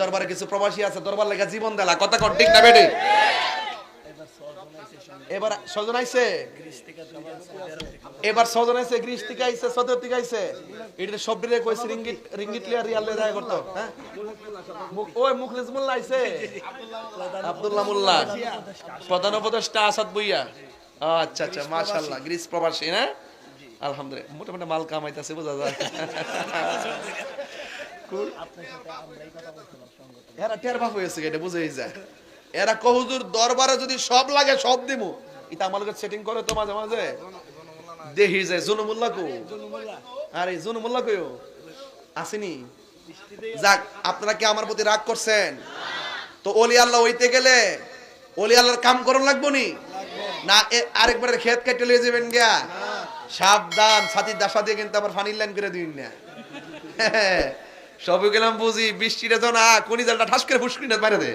দরবারে কিছু প্রবাসী আছে, দরবার লেখা জীবন দেলা। কথা কর, ঠিক না বেটে? এবার সজন আইছে? এবার সজন আইছে, গ্রিস থেকে আইছে সদর থেকে আইছে। এটা সব দিলে কইছে রিঙ্গিট রিঙ্গিট লিয়া রিয়াল লিয়া দেখা করতো হ্যাঁ? ওই মুখলিস মোল্লা আইছে? আব্দুল্লাহ মোল্লা। প্রধান উপদেষ্টা আসাদ বইয়া আচ্ছা আচ্ছা মাশাআল্লাহ, গ্রিস প্রবাসী না আলহামদুলিল্লাহ, মোটামুটি মাল কামাইতাছে, বোঝা যায়। Cool. এরা টের বাপ হয়েছে এটা বুঝেই যায়। এরা কহুজুর দরবারে যদি সব লাগে সব দিমু। এটা আমার সেটিং করে তো মাঝে মাঝে। দেখি যায় জুনুমুল্লাহ কো। আরে জুনুমুল্লাহ কইও? আসেনি। যাক আপনারা কি আমার প্রতি রাগ করছেন? তো অলি আল্লাহ হইতে গেলে অলি আল্লাহর কাম করন লাগবো নি? না আরেকবারের ক্ষেত কেটে লিয়ে যাবেন গিয়া। সাবধান ছাতির দাসা দিয়ে কিন্তু আবার ফানির লাইন করে দিন না। সবে গেলাম বুঝি, বৃষ্টিটা তো না কোনি জালটা ঠাস করে ফুসকুনিটা মারে দে।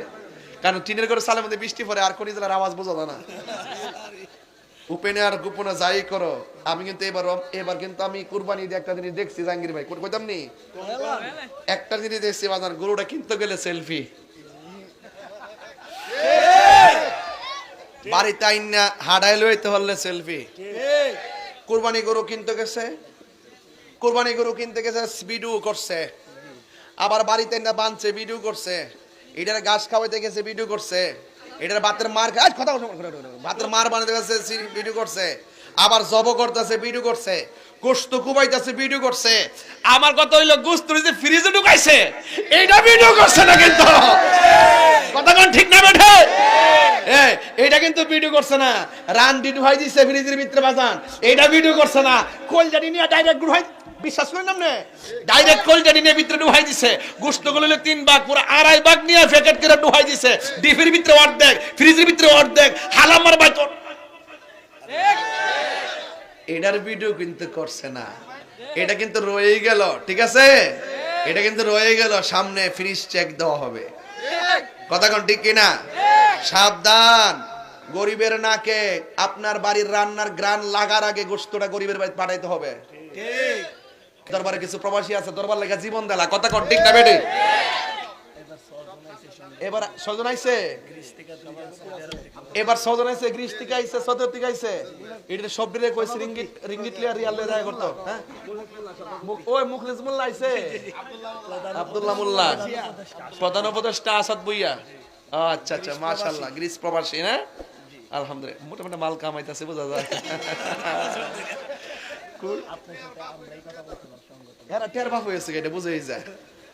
কারণ টিনের করে সালের মধ্যে বৃষ্টি পড়ে, আর কোনি জালার আওয়াজ বোঝা না। উপেনে আর গোপনে যাই করো। আমি কিন্তু এবার এবার কিন্তু আমি কুরবানি দিয়ে একটা জিনিস দেখছি, জাহাঙ্গীর ভাই। কইতাম নি? একটা জিনিস দেখছি, বাজার গরুটা কিনতে গেলে সেলফি। বাড়িতে আইনা হাডাই লইতে হলে সেলফি। কুরবানি গরু কিনতে গেছে। কুরবানি গরু কিনতে গেছে ভিডিও করছে। আবার বাড়িতে না বানছে, ভিডিও করছে। এটার গাছ খাওয়াইতে গেছে, ভিডিও করছে। এটার বাতের মার কথা। বাতের মার বানাতে গেছে ভিডিও করছে। আবার জব করতেছে, ভিডিও করছে। গোস্ত কুবাইতেছে, ভিডিও করছে। আমার কথা হইল, গোস্ত ফ্রিজে ঢুকাইছে। এটা ভিডিও করছে না কিন্তু কথা কোন ঠিক না বেঠে এই, কিন্তু ভিডিও করছে না। রান ডিডু ভাই দিছে ফ্রিজের ভিতরে বাজান। এইটা ভিডিও করছে না। কলজাটি নিয়ে ডাইরেক্ট বিশ্বাস করেন আপনি? ডাইরেক্ট কলজাটি নিয়ে ভিতরে ডুহাই দিছে। তিন ভাগ পুরো আড়াই ভাগ নিয়ে প্যাকেট করে ডুহাই দিছে। ডিফের ভিতরে অর্ধেক ফ্রিজের ভিতরে অর্ধেক হালামার ভাই তো এটার ভিডিও কিন্তু করছে না। এটা কিন্তু রয়ে গেল ঠিক আছে? এটা কিন্তু রয়ে গেল। সামনে ফ্রিজ চেক দেওয়া হবে। কথা কোন ঠিক কিনা? সাবধান। গরিবের নাকে আপনার বাড়ির রান্নার গ্রান লাগার আগে গোস্তটা গরিবের বাড়ি পাঠাইতে হবে। দরবারে কিছু প্রবাসী আছে, দরবার লেখা জীবন দেলা। কথা কোন, ঠিক না বেটে? এবার সজন আইছে? এবার আইছে গ্রিস থেকে আইছে, সদর থেকে আইছে। এটা সব কইছে রিঙ্গিট রিঙ্গিট লিয়া রিয়াল দেখা করতো হ্যাঁ? ওই মুখলিস মোল্লা আইছে? আব্দুল্লাহ মোল্লা, প্রধান উপদেষ্টা আসাদ বইয়া আচ্ছা আচ্ছা মাশাআল্লাহ গ্রিস প্রবাসী না আলহামদুলিল্লাহ মোটামুটি মাল কামাইতেছে বোঝা যায়. এরা টের বাপ হয়েছে এটা বুঝেই যায়।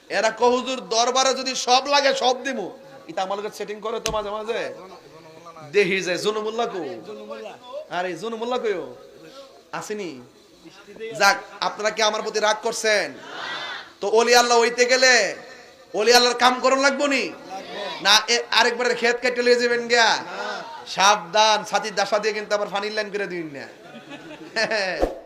এরা কহুজুর দরবারে যদি সব লাগে সব দিমু। এটা আমার সেটিং করে তো মাঝে মাঝে। দেখি যায় জুনুমুল্লাহ কো। আরে জুনুমুল্লাহ কইও? আসেনি? যাক আপনারা কি আমার প্রতি রাগ করছেন? তো অলি আল্লাহ হইতে গেলে অলি আল্লাহর কাম করন লাগবো নি? না এ- আরেকবারের ক্ষেত কেটে লিয়ে যাবেন গিয়া? সাবধান ছাতির দাসা দিয়ে কিন্তু আবার ফানির লাইন করে দিন না।